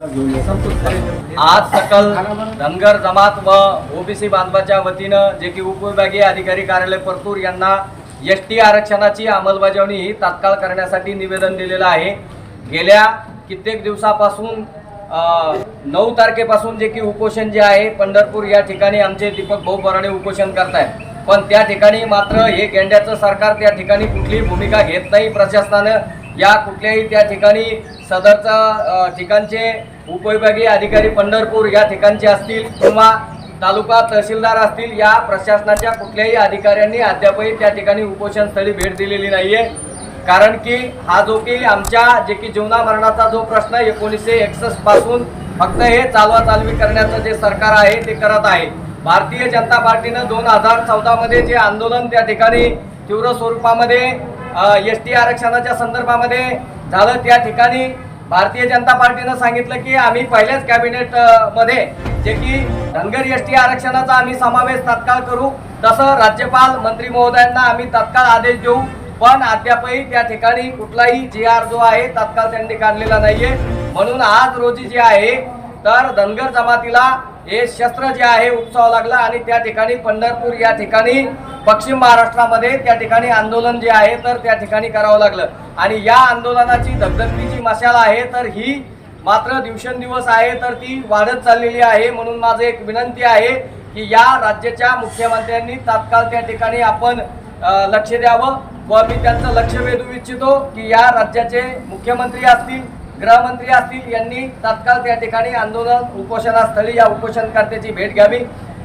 आज सकल धनगर जमात व ओबीसी बांधवाच्या वतीनं जे की उपविभागीय अधिकारी कार्यालय परतूर यांना एस टी आरक्षणाची अंमलबजावणी ही तात्काळ करण्यासाठी निवेदन दिलेलं आहे. गेल्या कित्येक दिवसापासून नऊ तारखेपासून जे की उपोषण जे आहे पंढरपूर या ठिकाणी आमचे दीपक भाऊ बराडे उपोषण करतायत. पण त्या ठिकाणी मात्र हे गेंड्याचं सरकार त्या ठिकाणी कुठलीही भूमिका घेत नाही. प्रशासनानं या कुठल्याही त्या ठिकाणी सदरचा ठिकाणचे उपविभागीय अधिकारी पंढरपूर या ठिकाणचे असतील किंवा तालुका तहसीलदार असतील या प्रशासनाच्या कुठल्याही अधिकाऱ्यांनी अद्यापही त्या ठिकाणी उपोषण स्थळी भेट दिलेली नाहीये. कारण की हा जो की आमच्या जे की जीवनामरणाचा जो प्रश्न एकोणीसशे एकसष्टपासून फक्त हे चालवा चालवी करण्याचं जे सरकार आहे ते करत आहे. भारतीय जनता पार्टीनं दोन हजार चौदामध्ये जे आंदोलन त्या ठिकाणी तीव्र स्वरूपामध्ये एस टी आरक्षणाच्या संदर्भामध्ये झालं त्या ठिकाणी भारतीय जनता पार्टीनं सांगितलं की आम्ही पहिल्याच कॅबिनेटमध्ये जे की धनगर एस टी आरक्षणाचा आम्ही समावेश तात्काळ करू. तसं राज्यपाल मंत्री महोदयांना आम्ही तात्काळ आदेश देऊ. पण अद्यापही त्या ठिकाणी कुठलाही जी आर जो आहे तात्काळ त्यांनी काढलेला नाहीये. म्हणून आज रोजी जे आहे तर धनगर जमातीला हे शस्त्र जे आहे उपसावं लागलं आणि त्या ठिकाणी पंढरपूर या ठिकाणी पश्चिम महाराष्ट्रामध्ये त्या ठिकाणी आंदोलन जे आहे तर त्या ठिकाणी करावं लागलं. आणि या आंदोलनाची धगधगतीची मशाल आहे तर ही मात्र दिवसेंदिवस आहे तर ती वाढत चाललेली आहे म्हणून माझं एक विनंती आहे की या राज्याच्या मुख्यमंत्र्यांनी तात्काळ त्या ठिकाणी आपण लक्ष द्यावं व मी त्यांचं लक्ष वेधू इच्छितो की या राज्याचे मुख्यमंत्री असतील गृहमंत्री असतील यांनी तात्काळ त्या ठिकाणी आंदोलन उपोषणास्थळी या उपोषणकर्त्याची भेट घ्यावी.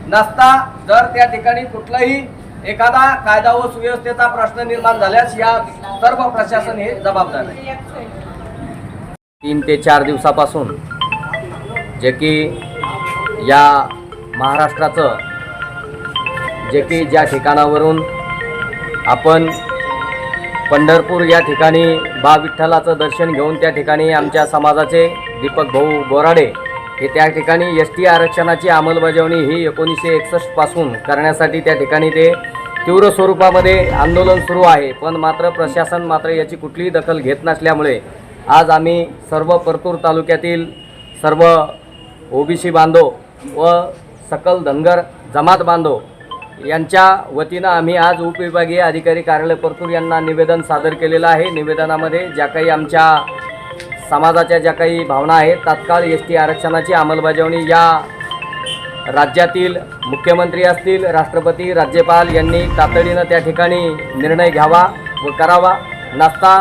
नसता जर त्या ठिकाणी कुठलाही एखादा कायदा व सुव्यवस्थेचा प्रश्न निर्माण झाल्यास या सर्व प्रशासन हे जबाबदार आहे. तीन ते चार दिवसापासून जे की या महाराष्ट्राचं जे की ज्या ठिकाणावरून आपण पंढरपूर या ठिकाणी बा विठ्ठलाचं दर्शन घेऊन त्या ठिकाणी आमच्या समाजाचे दीपक भाऊ बोराडे हे त्या ठिकाणी एस टी आरक्षणाची अंमलबजावणी ही एकोणीसशे एकसष्टपासून करण्यासाठी त्या ठिकाणी ते तीव्र स्वरूपामध्ये आंदोलन सुरू आहे. पण मात्र प्रशासन मात्र याची कुठलीही दखल घेत नसल्यामुळे आज आम्ही सर्व परतूर तालुक्यातील सर्व ओबीसी बांधव व सकल धनगर जमात बांधव यांच्या वतीनं आम्ही आज उपविभागीय अधिकारी कार्यालय परतूर यांना निवेदन सादर केलेलं आहे. निवेदनामध्ये ज्या काही आमच्या समाजाच्या ज्या काही भावना आहेत तात्काळ एस टी आरक्षणाची अंमलबजावणी या राज्यातील मुख्यमंत्री असतील राष्ट्रपती राज्यपाल यांनी तातडीनं त्या ठिकाणी निर्णय घ्यावा व करावा. नसता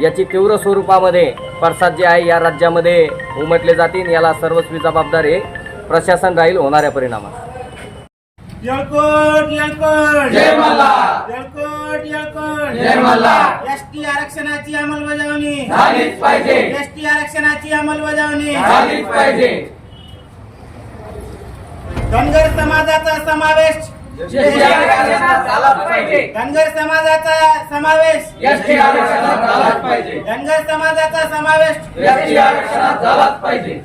याची तीव्र स्वरूपामध्ये पडसाद जे आहे या राज्यामध्ये उमटले जातील याला सर्वस्वी जबाबदार हे प्रशासन राहील होणाऱ्या परिणामात. येळकोट येळकोट. जय मल्हार येळकोट येळकोट. जय मल्हार एसटी आरक्षणाची अंमलबजावणी. झालीच पाहिजे. एसटी आरक्षणाची अंमलबजावणी. झालीच पाहिजे. धनगर समाजाचा समावेश. एसटी आरक्षणात झालाच पाहिजे. धनगर समाजाचा समावेश. एसटी आरक्षणात झालाच पाहिजे. धनगर समाजाचा समावेश. एसटी आरक्षणात झालाच पाहिजे.